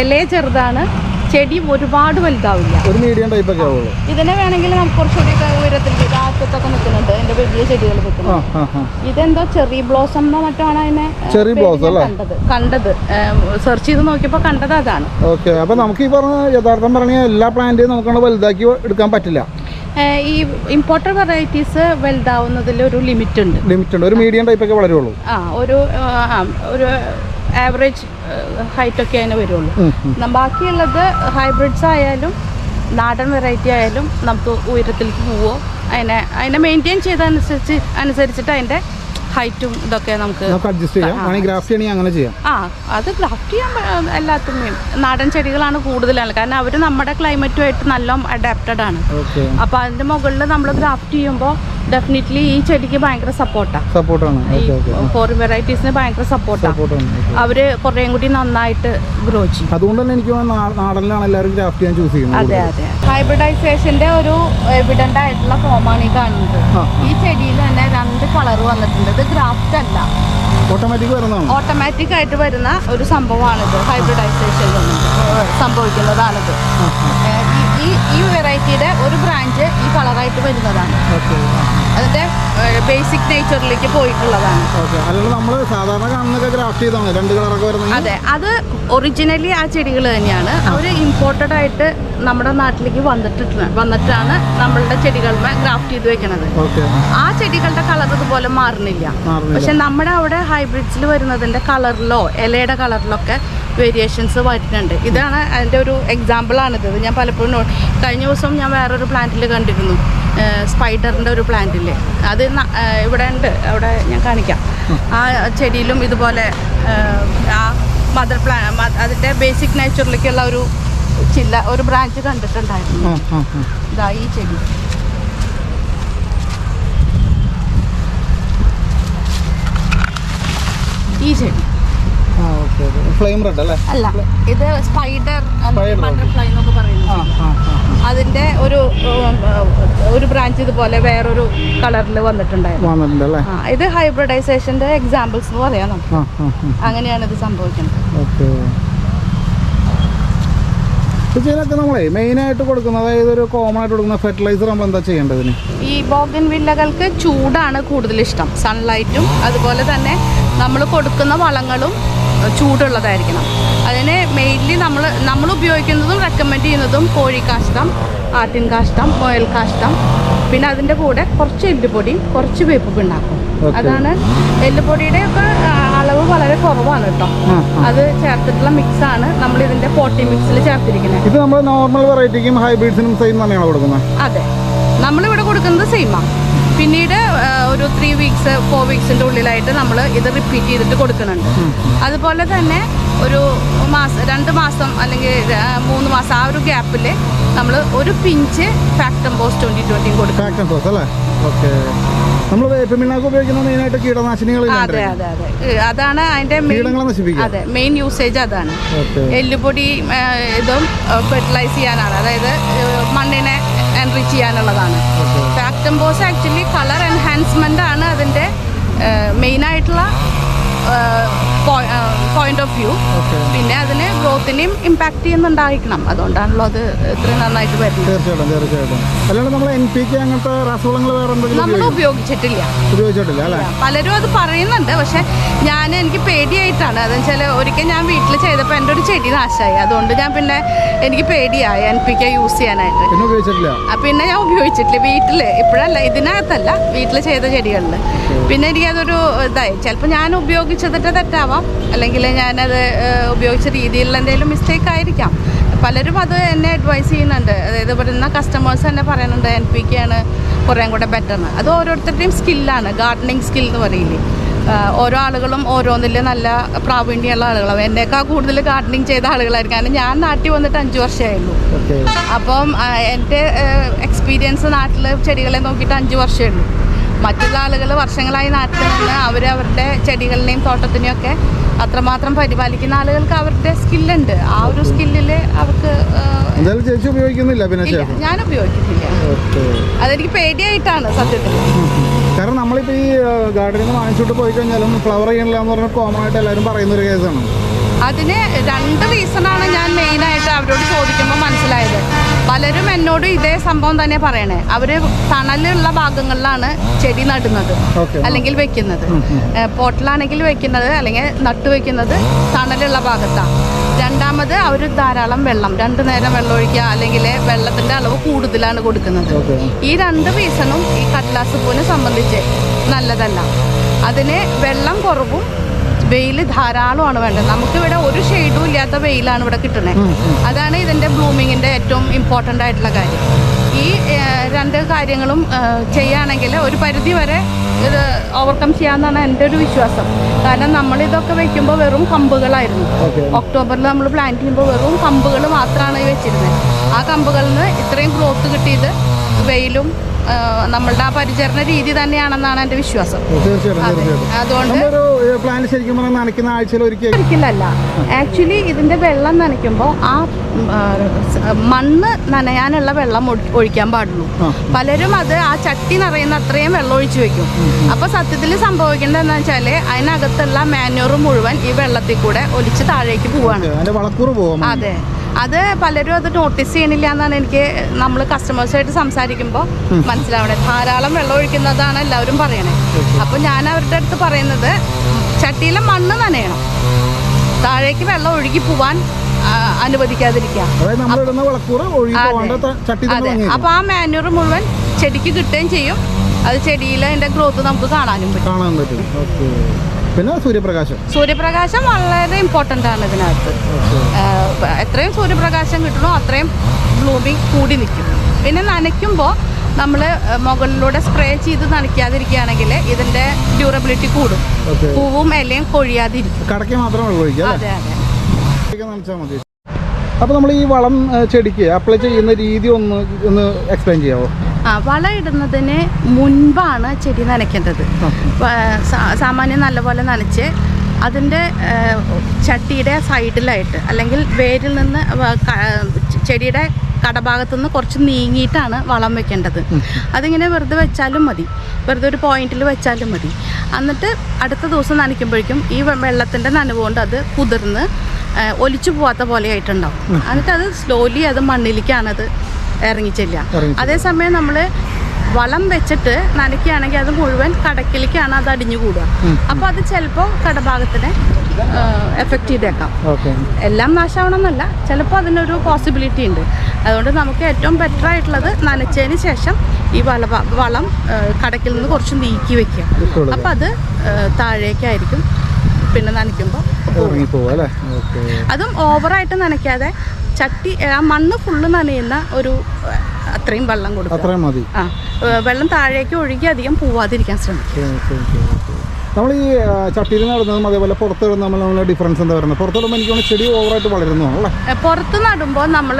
ഇല ചെറുതാണ് ചെടി ഒരുപാട് വലുതാവില്ല. ഒരു മീഡിയം ടൈപ്പ് ഒക്കെ ആവുള്ളൂ. ഇതിനെ വേണമെങ്കിൽ നമുക്ക് കുറച്ചുകൂടി ഉയരത്തിൽ രാത്രിത്തൊക്കെ നിൽക്കുന്നുണ്ട് എന്റെ വലിയ ചെടികൾ നിൽക്കുന്നുണ്ട് ഇതെന്തോ ചെറി ബ്ലോസം എന്നോ മറ്റാണ് അതിനെ ചെറി അല്ലേ? കണ്ടത്. കണ്ടത്. സെർച്ച് ചെയ്ത് നോക്കിയപ്പോൾ കണ്ടത് അതാണ്. ഓക്കെ അപ്പൊ നമുക്ക് ഈ പറഞ്ഞ യഥാർത്ഥം പറഞ്ഞാൽ എല്ലാ പ്ലാന്റും നമുക്ക് വലുതാക്കി എടുക്കാൻ പറ്റില്ല. ഈ ഇമ്പോർട്ടഡ് വെറൈറ്റീസ് വലുതാവുന്നതിൽ ഒരു ലിമിറ്റ് ഉണ്ട്. ലിമിറ്റ് ഉണ്ട്. ഒരു മീഡിയം ടൈപ്പ് ഒക്കെ വളരുള്ളൂ. ആ ഒരു ആ, ഒരു ആവറേജ് ഹൈറ്റ് ഒക്കെ അതിന് വരുള്ളൂ ബാക്കിയുള്ളത് ഹൈബ്രിഡ്സ് ആയാലും നാടൻ വെറൈറ്റി ആയാലും നമുക്ക് ഉയരത്തിലേക്ക് പോവോ. അതിനെ അതിനെ മെയിന്റെയിൻ ചെയ്തനുസരിച്ച് അനുസരിച്ചിട്ട് അതിന്റെ ഹൈറ്റും ഇതൊക്കെ നമുക്ക് അങ്ങനെ ചെയ്യാം. ആ അത് ഗ്രാഫ്റ്റ് ചെയ്യാൻ എല്ലാത്തിനും നാടൻ ചെടികളാണ് കൂടുതലാണ്. കാരണം അവർ നമ്മുടെ ക്ലൈമറ്റുമായിട്ട് നല്ല അഡാപ്റ്റഡ് ആണ്. അപ്പോൾ അതിന്റെ മുകളിൽ നമ്മൾ ഗ്രാഫ്റ്റ് ചെയ്യുമ്പോൾ ഡെഫിനറ്റ്ലി ഈ ചെടിക്ക് ഭയങ്കര സപ്പോർട്ടാണ് സപ്പോർട്ടാണ് ഫോറിൻ വെറൈറ്റീസിന് ഭയങ്കര സപ്പോർട്ടാണ് അവർ കുറേ കൂടി നന്നായിട്ട് ഗ്രോ ചെയ്യും. അതുകൊണ്ട് തന്നെ എനിക്ക് നാടനിലാണ് എല്ലാവരും ഗ്രാഫ്റ്റ് ചെയ്യാൻ ചൂസ് ചെയ്യുന്നത്. അതെ അതെ. ഹൈബ്രിഡൈസേഷന്റെ ഒരു എവിഡന്റ് ആയിട്ടുള്ള ഫോമാണ് ഈ കാണുന്നത്. ഈ ചെടിയിൽ തന്നെ രണ്ട് കളർ വന്നിട്ടുണ്ട്. ഇത് ഗ്രാഫ്റ്റ് അല്ല. ഓട്ടോമാറ്റിക് വരുന്നതാണ്? ഓട്ടോമാറ്റിക് ആയിട്ട് വരുന്ന ഒരു സംഭവമാണിത്. ഹൈബ്രിഡൈസേഷൻ സംഭവിക്കുന്നതാണിത്. ഈ- ഈ വെറൈറ്റിയുടെ ഒരു ബ്രാഞ്ച് ഈ കളറായിട്ട് വരുന്നതാണ്. അതിന്റെ ബേസിക് നേച്ചറിലേക്ക് പോയിട്ടുള്ളതാണ്. നമ്മൾ സാധാരണ കാണുന്നൊക്കെ ഗ്രാഫ്റ്റ് ചെയ്താണ് രണ്ട് കളറൊക്കെ വരുന്നത്? അതെ. അത് ഒറിജിനലി ആ ചെടികൾ തന്നെയാണ്. അവർ ഇമ്പോർട്ടഡ് ആയിട്ട് നമ്മുടെ നാട്ടിലേക്ക് വന്നിട്ട് വന്നിട്ടാണ് നമ്മളുടെ ചെടികളുടെ ഗ്രാഫ്റ്റ് ചെയ്ത് വെക്കണത്. ആ ചെടികളുടെ കളർ ഇതുപോലെ മാറുന്നില്ല. മാറുന്നില്ല. പക്ഷെ നമ്മുടെ അവിടെ ഹൈബ്രിഡ്സിൽ വരുന്നതിന്റെ കളറിലോ ഇലയുടെ കളറിലൊക്കെ വേരിയേഷൻസ് വരുന്നുണ്ട് ഇതാണ് അതിന്റെ ഒരു ഇത് ഞാൻ പലപ്പോഴും കഴിഞ്ഞ ദിവസം ഞാൻ വേറൊരു പ്ലാന്റിൽ കണ്ടിരുന്നു. സ്പൈഡറിന്റെ ഒരു പ്ലാന്റിൽ അത് ഇവിടെ ഉണ്ട് അവിടെ ഞാൻ കാണിക്കാം. ആ ചെടിയിലും ഇതുപോലെ ആ, മദർ പ്ലാ അതിന്റെ ബേസിക് നേച്ചറിലേക്കുള്ള ഒരു ചില്ല ഒരു ബ്രാഞ്ച് കണ്ടിട്ടുണ്ടായിരുന്നു. ഇതാ ഈ ചെടി. ഈ ചെടി. ഫ്ലെയിം റെഡ് അല്ലേ? അല്ല ഇത് സ്പൈഡർ. ബട്ടർഫ്ലൈ എന്നൊക്കെ പറയുന്നത്. അതിന്റെ ഒരു ഒരു ബ്രാഞ്ച് ഇതുപോലെ വേറൊരു കളറിൽ വന്നിട്ടുണ്ടായിരുന്നു. ഇത് ഹൈബ്രിഡൈസേഷന്റെ എക്സാമ്പിൾസ് എന്ന് പറയാം നമുക്ക്. അങ്ങനെയാണ് ഇത് സംഭവിക്കുന്നത്. ഇതിനൊക്കെ നമ്മളെ മെയിനായിട്ട് കൊടുക്കുന്ന അതായത് ഒരു കോമൺ ആയിട്ട് കൊടുക്കുന്ന ഫെർട്ടിലൈസർ നമ്മൾ എന്താ ചെയ്യേണ്ടതിന് ഈ ബോഗൻ വില്ലകൾക്ക് ചൂടാണ് കൂടുതൽ ഇഷ്ടം. സൺലൈറ്റും അതുപോലെ തന്നെ നമ്മൾ കൊടുക്കുന്ന വളങ്ങളും ചൂടുള്ളതായിരിക്കണം. അതിനെ മെയിൻലി നമ്മൾ നമ്മൾ ഉപയോഗിക്കുന്നതും റെക്കമെൻഡ് ചെയ്യുന്നതും കോഴിക്കാഷ്ടം ആട്ടിൻ കാഷ്ടം മുയൽ കാഷ്ടം പിന്നെ അതിന്റെ കൂടെ കുറച്ച് എല്ലുപൊടി കുറച്ച് വേപ്പ് പിണ്ണാക്കും അതാണ് എല്ലുപൊടിയുടെ ഒക്കെ അളവ് വളരെ കുറവാണ് കേട്ടോ. അത് ചേർത്തിട്ടുള്ള മിക്സ് ആണ് നമ്മൾ ഇതിന്റെ പോട്ടി മിക്സിൽ ചേർത്തിരിക്കുന്നത്. ഇത് നമ്മൾ നോർമൽ വെറൈറ്റിക്കും ഹൈബ്രിഡ്സിനും സെയിം തന്നെയാണ് കൊടുക്കുന്നത്? അതെ. നമ്മളിവിടെ കൊടുക്കുന്നത് സെയിമാണ് പിന്നീട് ഒരു ത്രീ വീക്സ് ഫോർ വീക്സിന്റെ ഉള്ളിലായിട്ട് നമ്മൾ ഇത് റിപ്പീറ്റ് ചെയ്തിട്ട് കൊടുക്കുന്നുണ്ട്. അതുപോലെ തന്നെ ഒരു മാസം രണ്ട് മാസം അല്ലെങ്കിൽ മൂന്ന് മാസം ആ ഒരു ഗ്യാപ്പിൽ നമ്മൾ ഒരു പിഞ്ച് ഫാക്ടം പോസ്റ്റ് ട്വന്റി ട്വന്റിയും കൊടുക്കും. ഫാക്ടൻ സോസ് അല്ലേ? ഓക്കെ നമ്മൾ വേപ്പിമിണ്ണാക്ക് ഉപയോഗിക്കുന്ന മെയിനായിട്ട് കീടനാശിനികൾ അതെ അതെ അതെ. അതാണ് അതിന്റെ മെയിൻ കീടങ്ങളെ നശിപ്പിക്കുക. അതെ മെയിൻ യൂസേജ് അതാണ്. എല്ലുപൊടി ഇതും ഫെർട്ടിലൈസ് ചെയ്യാനാണ്. അതായത് മണ്ണിനെ എൻറിച്ച് ചെയ്യാനുള്ളതാണ്. ഫാക്ടംബോസ് ആക്ച്വലി കളർ എൻഹാൻസ്മെന്റ് ആണ് അതിന്റെ മെയിൻ ആയിട്ടുള്ള പോയിന്റ് ഓഫ് വ്യൂ പിന്നെ അതിന് ഗ്രോത്തിനെയും ഇമ്പാക്ട് ചെയ്യുന്നുണ്ടായിരിക്കണം. അതുകൊണ്ടാണല്ലോ അത് ഇത്രയും നന്നായിട്ട് വരുന്നത്. തീർച്ചയായിട്ടും തീർച്ചയായിട്ടും. അല്ലാണ്ട് നമ്മൾ എൻ പി കെ അങ്ങനത്തെ രാസവളങ്ങൾ വേറെ നമ്മൾ ഉപയോഗിച്ചിട്ടില്ല. ഉപയോഗിച്ചിട്ടില്ല അല്ലേ? പലരും അത് പറയുന്നുണ്ട്. പക്ഷെ ഞാൻ എനിക്ക് പേടിയായിട്ടാണ്. അതെന്ന് വെച്ചാൽ ഒരിക്കൽ ഞാൻ വീട്ടിൽ ചെയ്തപ്പോൾ എന്റെ ഒരു ചെടി നാശമായി. അതുകൊണ്ട് ഞാൻ പിന്നെ എനിക്ക് പേടിയായി എൻ പി കെ യൂസ് ചെയ്യാനായിട്ട്. പിന്നെ ഉപയോഗിച്ചിട്ടില്ല. പിന്നെ ഞാൻ ഉപയോഗിച്ചിട്ടില്ല. വീട്ടിൽ ഇപ്പോഴല്ല ഇതിനകത്തല്ല വീട്ടിൽ ചെയ്ത ചെടികളിൽ പിന്നെ എനിക്കതൊരു ഇതായി. ചിലപ്പോൾ ഞാൻ ഉപയോഗിച്ചതിട്ട് തെറ്റാവാം അല്ലെങ്കിൽ ഞാനത് ഉപയോഗിച്ച രീതിയിൽ എന്തെങ്കിലും മിസ്റ്റേക്ക് ആയിരിക്കാം. പലരും അത് എന്നെ അഡ്വൈസ് ചെയ്യുന്നുണ്ട്. അതായത് വരുന്ന കസ്റ്റമേഴ്സ് തന്നെ പറയുന്നുണ്ട് എൻ പി കെ ആണ് കുറേ കൂടെ ബെറ്റർ എന്ന് അത് ഓരോരുത്തരുടെയും സ്കില്ലാണ് ഗാർഡനിങ് സ്കിൽ എന്ന് പറയില്ലേ. ഓരോ ആളുകളും ഓരോന്നിൽ നല്ല പ്രാവീണ്യമുള്ള ആളുകളാവും എന്നേക്കാൾ കൂടുതൽ ഗാർഡനിങ് ചെയ്ത ആളുകളായിരിക്കും. കാരണം ഞാൻ നാട്ടിൽ വന്നിട്ട് അഞ്ച് വർഷമായുള്ളൂ. അപ്പം എന്റെ എക്സ്പീരിയൻസ് നാട്ടിൽ ചെടികളെ നോക്കിയിട്ട് അഞ്ച് വർഷമേ ഉള്ളൂ. മറ്റുള്ള ആളുകൾ വർഷങ്ങളായി നാട്ടിൽ നിന്ന് അവർ അവരുടെ ചെടികളിനെയും തോട്ടത്തിനെയും ഒക്കെ അത്രമാത്രം പരിപാലിക്കുന്ന ആളുകൾക്ക് അവരുടെ സ്കില്ലുണ്ട്. ആ ഒരു സ്കില്ലിൽ അവർക്ക് ചേച്ചി ഉപയോഗിക്കുന്നില്ല പിന്നെ ഞാൻ ഉപയോഗിക്കുന്നില്ല അതെനിക്ക് പേടിയായിട്ടാണ് സത്യത്തിൽ. കാരണം നമ്മളിപ്പോൾ ഈ ഗാർഡനിങ് വാങ്ങിച്ചോട്ട് പോയി കഴിഞ്ഞാലും ഫ്ലവർ ചെയ്യണില്ല എന്ന് പറഞ്ഞാൽ കോമൺ ആയിട്ട് എല്ലാവരും പറയുന്ന ഒരു കേസാണ് അതിന് രണ്ട് റീസണാണ് ഞാൻ മെയിനായിട്ട് അവരോട് ചോദിക്കുമ്പോൾ മനസ്സിലായത്. പലരും എന്നോട് ഇതേ സംഭവം തന്നെ പറയണേ. അവർ തണലുള്ള ഭാഗങ്ങളിലാണ് ചെടി നടുന്നത്. അല്ലെങ്കിൽ വെക്കുന്നത്. പോട്ടിലാണെങ്കിൽ വെക്കുന്നത് അല്ലെങ്കിൽ നട്ടു വെക്കുന്നത് തണലുള്ള ഭാഗത്താണ്. രണ്ടാമത് അവർ ധാരാളം വെള്ളം രണ്ടു നേരം വെള്ളം ഒഴിക്കുക അല്ലെങ്കിൽ വെള്ളത്തിന്റെ അളവ് കൂടുതലാണ് കൊടുക്കുന്നത്. ഈ രണ്ട് റീസണും ഈ കടലാസ് പൂവിനെ സംബന്ധിച്ച് നല്ലതല്ല. അതിന് വെള്ളം കുറവും വെയിൽ ധാരാളമാണ് വേണ്ടത്. നമുക്കിവിടെ ഒരു ഷെയ്ഡും ഇല്ലാത്ത വെയിലാണ് ഇവിടെ കിട്ടുന്നത് അതാണ് ഇതിന്റെ ബ്ലൂമിങ്ങിന്റെ ഏറ്റവും ഇമ്പോർട്ടന്റ് ആയിട്ടുള്ള കാര്യം. ഈ രണ്ട് കാര്യങ്ങളും ചെയ്യുകയാണെങ്കിൽ ഒരു പരിധി വരെ ഇത് ഓവർകം ചെയ്യാമെന്നാണ് എന്റെ ഒരു വിശ്വാസം. കാരണം നമ്മൾ ഇതൊക്കെ വെക്കുമ്പോൾ വെറും കമ്പുകളായിരുന്നു. ഒക്ടോബറിൽ നമ്മൾ പ്ലാൻ ചെയ്യുമ്പോൾ വെറും കമ്പുകൾ മാത്രമാണ് ഈ വെച്ചിരുന്നത് ആ കമ്പുകളിൽ നിന്ന് ഇത്രയും ഗ്രോത്ത് കിട്ടിയത് വെയിലും നമ്മളുടെ ആ പരിചരണ രീതി തന്നെയാണെന്നാണ് എന്റെ വിശ്വാസം. അതുകൊണ്ട് ആക്ച്വലി ഇതിന്റെ വെള്ളം നനയ്ക്കുമ്പോൾ ആ മണ്ണ് നനയാനുള്ള വെള്ളം ഒഴിക്കാൻ പാടുള്ളൂ. പലരും അത് ആ ചട്ടി നിറയുന്ന അത്രയും വെള്ളം ഒഴിച്ചു വെക്കും. അപ്പൊ സത്യത്തിൽ സംഭവിക്കേണ്ടത് എന്ന് വെച്ചാൽ അതിനകത്തുള്ള മാന്യൂർ മുഴുവൻ ഈ വെള്ളത്തിൽ കൂടെ ഒലിച്ച് താഴേക്ക് പോവാണ്. അതെ. അത് പലരും അത് നോട്ടീസ് ചെയ്യണില്ല എന്നാണ് എനിക്ക് നമ്മൾ കസ്റ്റമേഴ്സായിട്ട് സംസാരിക്കുമ്പോൾ മനസ്സിലാവണേ ധാരാളം വെള്ളം ഒഴിക്കുന്നതാണ് എല്ലാവരും പറയണേ. അപ്പോൾ ഞാൻ അവരുടെ അടുത്ത് പറയുന്നത് ചട്ടിയിലെ മണ്ണ് നനയണം. താഴേക്ക് വെള്ളം ഒഴുകി പോവാൻ അനുവദിക്കാതിരിക്കുക. അതെ. അപ്പോൾ ആ മാന്യൂർ മുഴുവൻ ചെടിക്ക് കിട്ടുകയും ചെയ്യും. അത് ചെടിയിലെ അതിന്റെ ഗ്രോത്ത് നമുക്ക് കാണാനും പറ്റും. പിന്നെ സൂര്യപ്രകാശം? സൂര്യപ്രകാശം വളരെ ഇമ്പോർട്ടന്റ് ആണ് ഇതിനകത്ത്. എത്രയും സൂര്യപ്രകാശം കിട്ടണോ അത്രയും ബ്ലൂമിങ് കൂടി നിൽക്കും. പിന്നെ നനയ്ക്കുമ്പോൾ നമ്മൾ മുകളിലൂടെ സ്പ്രേ ചെയ്ത് നനയ്ക്കാതിരിക്കുകയാണെങ്കിൽ ഇതിന്റെ ഡ്യൂറബിലിറ്റി കൂടും. പൂവും ഇലയും കൊഴിയാതിരിക്കും. കടയ്ക്ക് മാത്രം വെള്ളം അതെ അതെ. അപ്പോൾ നമ്മൾ ഈ വളം ചെടിക്ക് അപ്ലൈ ചെയ്യുന്ന രീതി ഒന്ന് ഒന്ന് എക്സ്പ്ലെയിൻ ചെയ്യാവോ? ആ വളയിടുന്നതിന് മുൻപാണ് ചെടി നനയ്ക്കേണ്ടത്. സാമാന്യം നല്ലപോലെ നനച്ച് അതിന്റെ ചട്ടിയുടെ സൈഡിലായിട്ട് അല്ലെങ്കിൽ വേരിൽ നിന്ന് ചെടിയുടെ കടഭാഗത്തു നിന്ന് കുറച്ച് നീങ്ങിയിട്ടാണ് വളം വെക്കേണ്ടത്. അതിങ്ങനെ വെറുതെ വെച്ചാലും മതി. വെറുതെ ഒരു പോയിന്റിൽ വെച്ചാലും മതി. എന്നിട്ട് അടുത്ത ദിവസം നനയ്ക്കുമ്പോഴേക്കും ഈ വെള്ളത്തിന്റെ നനവ് കൊണ്ട് അത് കുതിർന്ന് ഒലിച്ചു പോവാത്ത പോലെ ആയിട്ടുണ്ടാവും. എന്നിട്ട് അത് സ്ലോലി അത് മണ്ണിലേക്കാണത് ഇറങ്ങിച്ചെല്ലുക. അതേസമയം നമ്മൾ വളം വെച്ചിട്ട് നനയ്ക്കുകയാണെങ്കിൽ അത് മുഴുവൻ കടക്കിലേക്കാണ് അത് അടിഞ്ഞു കൂടുക. അപ്പോൾ അത് ചിലപ്പോൾ കടഭാഗത്തിനെ എഫക്റ്റ് ചെയ്തേക്കാം. എല്ലാം നാശമാവണമെന്നല്ല ചിലപ്പോൾ അതിനൊരു പോസിബിലിറ്റി ഉണ്ട്. അതുകൊണ്ട് നമുക്ക് ഏറ്റവും ബെറ്റർ ആയിട്ടുള്ളത് നനച്ചതിന് ശേഷം ഈ വള വളം കടക്കിൽ നിന്ന് കുറച്ച് നീക്കി വെക്കുക. അപ്പൊ അപ്പോൾ അത് താഴേക്കായിരിക്കും. പിന്നെ നനയ്ക്കുമ്പോൾ അതും ഓവറായിട്ട് നനയ്ക്കാതെ ചട്ടി ആ മണ്ണ് ഫുള്ള് നനയുന്ന ഒരു അത്രയും വെള്ളം കൊടുക്കും ആ വെള്ളം താഴേക്ക് ഒഴുകി അധികം പോവാതിരിക്കാൻ ശ്രമിക്കും നമ്മൾ ഈ ചട്ടിയിൽ നടുന്നതും അതേപോലെ പുറത്തിടുന്ന നമ്മൾ നമ്മൾ ഡിഫറൻസ് എന്താ പറയുന്നത്? പുറത്തിടുമ്പോൾ എനിക്ക് തോന്നുന്നു ചെടി ഓവറായിട്ട് വളരുന്നു അല്ലേ? പുറത്ത് നടുമ്പോൾ നമ്മൾ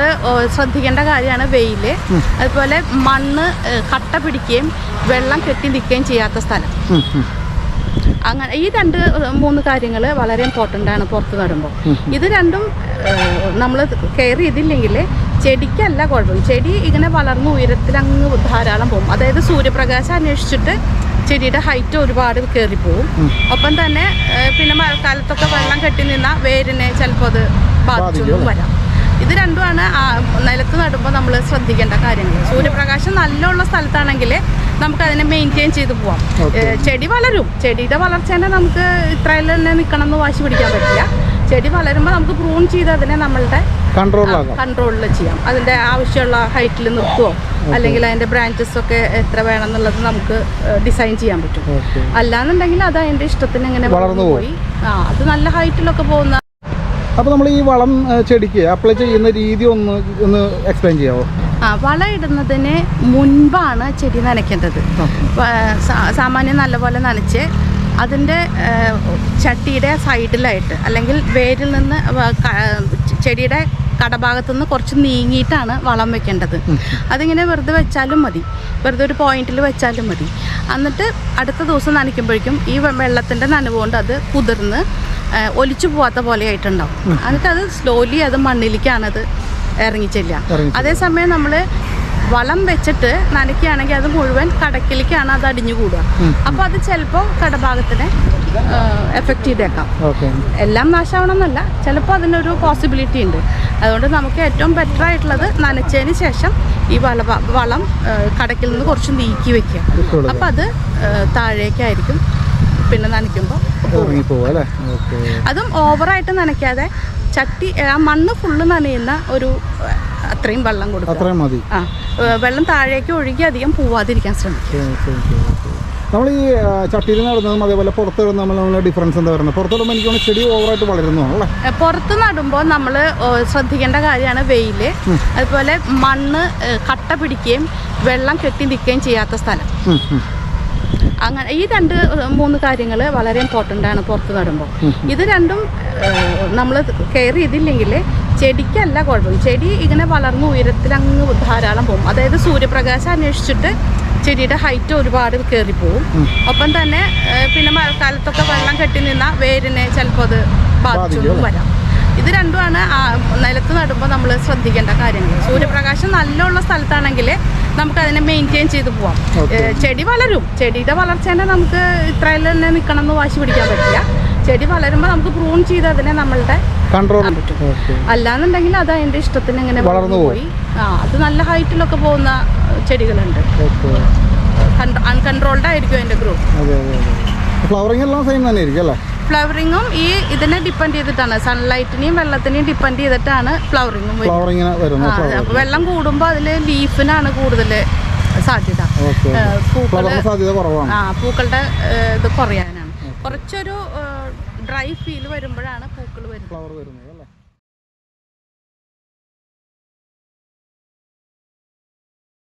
ശ്രദ്ധിക്കേണ്ട കാര്യമാണ് വെയിൽ അതുപോലെ മണ്ണ് കട്ട പിടിക്കുകയും വെള്ളം കെട്ടി നിൽക്കുകയും ചെയ്യാത്ത സ്ഥലം. അങ്ങനെ ഈ രണ്ട് മൂന്ന് കാര്യങ്ങൾ വളരെ ഇമ്പോർട്ടന്റ് ആണ് പുറത്ത് നടുമ്പോൾ ഇത് രണ്ടും നമ്മൾ കെയർ ചെയ്തില്ലെങ്കിൽ ചെടിക്കല്ല കുഴപ്പം. ചെടി ഇങ്ങനെ വളർന്ന് ഉയരത്തിൽ അങ്ങ് ധാരാളം പോകും. അതായത് സൂര്യപ്രകാശം അന്വേഷിച്ചിട്ട് ചെടിയുടെ ഹൈറ്റ് ഒരുപാട് കയറിപ്പോവും ഒപ്പം തന്നെ പിന്നെ മഴക്കാലത്തൊക്കെ വെള്ളം കെട്ടി നിന്നാൽ വേരിനെ ചിലപ്പോൾ അത് ബാധിച്ചൊന്നും വരാം. ഇത് രണ്ടുമാണ്. നിലത്ത് നടുമ്പോൾ നമ്മൾ ശ്രദ്ധിക്കേണ്ട കാര്യങ്ങൾ. സൂര്യപ്രകാശം നല്ലുള്ള സ്ഥലത്താണെങ്കിൽ നമുക്ക് അതിനെ മെയിന്റെയിൻ ചെയ്ത് പോവാം. ചെടി വളരും. ചെടിയുടെ വളർച്ചേനെ നമുക്ക് ഇത്രയിൽ തന്നെ നിൽക്കണം എന്ന് വാശി പിടിക്കാൻ പറ്റില്ല. ചെടി വളരുമ്പോൾ നമുക്ക് പ്രൂൺ ചെയ്ത് അതിനെ നമ്മളുടെ കൺട്രോളിൽ ചെയ്യാം. അതിന്റെ ആവശ്യമുള്ള ഹൈറ്റിൽ നിർത്തുമോ അല്ലെങ്കിൽ അതിന്റെ ബ്രാഞ്ചസ് ഒക്കെ എത്ര വേണം എന്നുള്ളത് നമുക്ക് ഡിസൈൻ ചെയ്യാൻ പറ്റും. അല്ലാന്നുണ്ടെങ്കിൽ അത് അതിന്റെ ഇഷ്ടത്തിന് ഇങ്ങനെ പോയി. ആ അത് നല്ല ഹൈറ്റിലൊക്കെ പോകുന്ന അപ്പോൾ നമ്മൾ ഈ വളം ചെടിക്ക് അപ്ലൈ ചെയ്യുന്ന രീതി ഒന്ന് ഒന്ന് എക്സ്പ്ലെയിൻ ചെയ്യാമോ ആ വളം ഇടുന്നതിന് മുൻപാണ് ചെടി നനയ്ക്കേണ്ടത്. സാമാന്യം നല്ലപോലെ നനച്ച് അതിന്റെ ചട്ടിയുടെ സൈഡിലായിട്ട് അല്ലെങ്കിൽ വേരിൽ നിന്ന് ചെടിയുടെ കടഭാഗത്തു നിന്ന് കുറച്ച് നീങ്ങിയിട്ടാണ് വളം വെക്കേണ്ടത്. അതിങ്ങനെ വെറുതെ വെച്ചാലും മതി. വെറുതെ ഒരു പോയിന്റിൽ വെച്ചാലും മതി. എന്നിട്ട് അടുത്ത ദിവസം നനയ്ക്കുമ്പോഴേക്കും ഈ വെള്ളത്തിന്റെ നനവ് കൊണ്ട് അത് കുതിർന്ന് ഒലിച്ചു പോവാത്ത പോലെ ആയിട്ടുണ്ടാവും. എന്നിട്ട് അത് സ്ലോലി അത് മണ്ണിലേക്കാണത് ഇറങ്ങിച്ചെല്ലുക. അതേസമയം നമ്മൾ വളം വെച്ചിട്ട് നനയ്ക്കുകയാണെങ്കിൽ അത് മുഴുവൻ കടക്കിലേക്കാണ് അത് അടിഞ്ഞു കൂടുക. അപ്പോൾ അത് ചിലപ്പോൾ കടഭാഗത്തിനെ എഫക്റ്റ് ചെയ്തേക്കാം. എല്ലാം നാശമാവണമെന്നല്ല ചിലപ്പോൾ അതിനൊരു പോസിബിലിറ്റി ഉണ്ട്. അതുകൊണ്ട് നമുക്ക് ഏറ്റവും ബെറ്റർ ആയിട്ടുള്ളത് നനച്ചതിന് ശേഷം ഈ വള വളം കടക്കിൽ നിന്ന് കുറച്ച് നീക്കി വെക്കുക. അപ്പോൾ അത് താഴേക്കായിരിക്കും. പിന്നെ നനയ്ക്കുമ്പോൾ അതും ഓവറായിട്ട് നനയ്ക്കാതെ ചട്ടി ആ മണ്ണ് ഫുള്ള് നനയുന്ന ഒരു അത്രയും വെള്ളം കൊടുക്കും മതി. ആ വെള്ളം താഴേക്ക് ഒഴുകി അധികം പോവാതിരിക്കാൻ ശ്രമിക്കും നമ്മൾ ഈ ചട്ടിയിൽ നടുന്നതും അതേപോലെ പുറത്ത് നമ്മൾ ഡിഫറൻസ് എന്താ പറയുന്നത്? പുറത്തിടുമ്പോൾ എനിക്ക് തോന്നുന്നു ചെടി ഓവറായിട്ട് വളരുന്നതാണ് അല്ലേ പുറത്ത് നടുമ്പോൾ നമ്മൾ ശ്രദ്ധിക്കേണ്ട കാര്യമാണ് വെയിൽ അതുപോലെ മണ്ണ് കട്ട പിടിക്കുകയും വെള്ളം കെട്ടി നിൽക്കുകയും ചെയ്യാത്ത സ്ഥലം. അങ്ങനെ ഈ രണ്ട് മൂന്ന് കാര്യങ്ങൾ വളരെ ഇമ്പോർട്ടന്റ് ആണ് പുറത്ത് നടുമ്പോൾ ഇത് രണ്ടും നമ്മൾ കെയർ ചെയ്തില്ലെങ്കിൽ ചെടിക്കല്ല കുഴപ്പം. ചെടി ഇങ്ങനെ വളർന്ന് ഉയരത്തിൽ അങ്ങ് ധാരാളം പോകും. അതായത് സൂര്യപ്രകാശം അന്വേഷിച്ചിട്ട് ചെടിയുടെ ഹൈറ്റ് ഒരുപാട് കയറിപ്പോവും ഒപ്പം തന്നെ പിന്നെ മഴക്കാലത്തൊക്കെ വെള്ളം കെട്ടി നിന്ന വേരിനെ ചിലപ്പോൾ അത് ബാധിച്ചൊന്നും വരാം. ഇത് രണ്ടുമാണ് നിലത്ത് നടുമ്പോൾ നമ്മൾ ശ്രദ്ധിക്കേണ്ട കാര്യങ്ങൾ സൂര്യപ്രകാശം നല്ലുള്ള സ്ഥലത്താണെങ്കിൽ നമുക്ക് അതിനെ മെയിന്റെയിൻ ചെയ്ത് പോവാം. ചെടി വളരും. ചെടിയുടെ വളർച്ചേനെ നമുക്ക് ഇത്രയിൽ തന്നെ നിൽക്കണം എന്ന് വാശി പിടിക്കാൻ പറ്റില്ല. ചെടി വളരുമ്പോൾ നമുക്ക് പ്രൂൺ ചെയ്ത് അതിനെ നമ്മളുടെ കൺട്രോൾ പറ്റും. അല്ലാന്നുണ്ടെങ്കിൽ അത് അതിന്റെ ഇഷ്ടത്തിന് ഇങ്ങനെ വളർന്നു പോയി. ആ അത് നല്ല ഹൈറ്റിലൊക്കെ പോകുന്ന ചെടികളുണ്ട്. അൺകൺട്രോൾഡ് ആയിരിക്കും അതിന്റെ ഗ്രൂപ്പ് ഫ്ലവറിങ് എല്ലാം സെയിം തന്നെ ആയിരിക്കും അല്ലേ? ഫ്ലവറിങ്ങും ഈ ഇതിനെ ഡിപ്പെൻഡ് ചെയ്തിട്ടാണ്. സൺലൈറ്റിനെയും വെള്ളത്തിനെയും ഡിപ്പെൻഡ് ചെയ്തിട്ടാണ് ഫ്ലവറിങ്ങും വരുന്നത്. വെള്ളം കൂടുമ്പോൾ അതിൽ ലീഫിനാണ് കൂടുതൽ സാധ്യത. പൂക്കളുടെ ആ പൂക്കളുടെ ഇത് കുറയാനാണ്. കുറച്ചൊരു ഡ്രൈ ഫീൽ വരുമ്പോഴാണ് പൂക്കൾ വരുന്നത്. ഫ്ലവർ വരുന്നത്.